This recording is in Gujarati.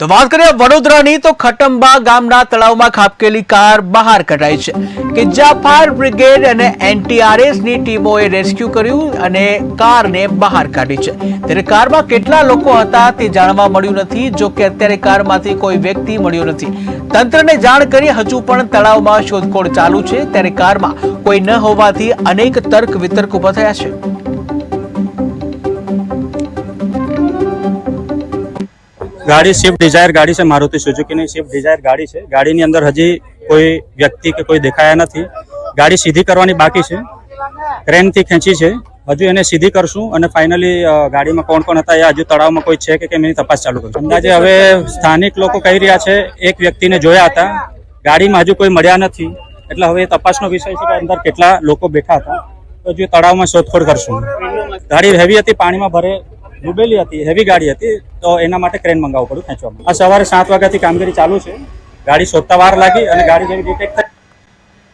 તો વાત કરીએ વડોદરાની, તો ખટંબા ગામના તળાવમાં ખાબકેલી કાર બહાર કઢાઈ છે. કે જ્યાં ફાયર બ્રિગેડ અને એનટીઆરએસની ટીમોએ રેસ્ક્યુ કર્યું અને કારને બહાર કાઢી છે. ત્યારે કારમાં કેટલા લોકો હતા તે જાણવા મળ્યું નથી, જો કે અત્યારે કારમાંથી કોઈ વ્યક્તિ મળ્યો નથી. તંત્રને જાણ કરી હજુ પણ તળાવમાં શોધખોળ ચાલુ છે. ત્યારે કારમાં કોઈ ન હોવાથી અનેક તર્ક વિતર્ક ઊભા થયા છે. ગાડી સ્વિફ્ટ ડિઝાયર ગાડી છે, મારુતિ સુઝુકીની સ્વિફ્ટ ડિઝાયર ગાડી છે. ગાડીની અંદર હજી કોઈ વ્યક્તિ કે કોઈ દેખાયા નથી. ગાડી સીધી કરવાની બાકી છે. ક્રેનથી ખેંચી છે. હજુ એને સીધી કરશું અને ફાઇનલી ગાડીમાં કોણ કોણ હતા એ હજુ તળાવમાં કોઈ છે કે કેમ એની તપાસ ચાલુ કરશું. અંદાજે હવે સ્થાનિક લોકો કહી રહ્યા છે, એક વ્યક્તિને જોયા હતા. ગાડીમાં હજુ કોઈ મળ્યા નથી. એટલે હવે એ તપાસનો વિષય છે કે અંદર કેટલા લોકો બેઠા હતા. તો હજુ તળાવમાં શોધખોળ કરશું. ગાડી હેવી હતી, પાણીમાં ભરે ડૂબેલી હતી હેવી ગાડી હતી, તો એના માટે ક્રેન મંગાવવું પડ્યું ખેંચવામાં. આ સવારે સાત વાગ્યાથી કામગીરી ચાલુ છે. ગાડી શોધતા વાર લાગી અને ગાડી જેવી ડિટેક્ટ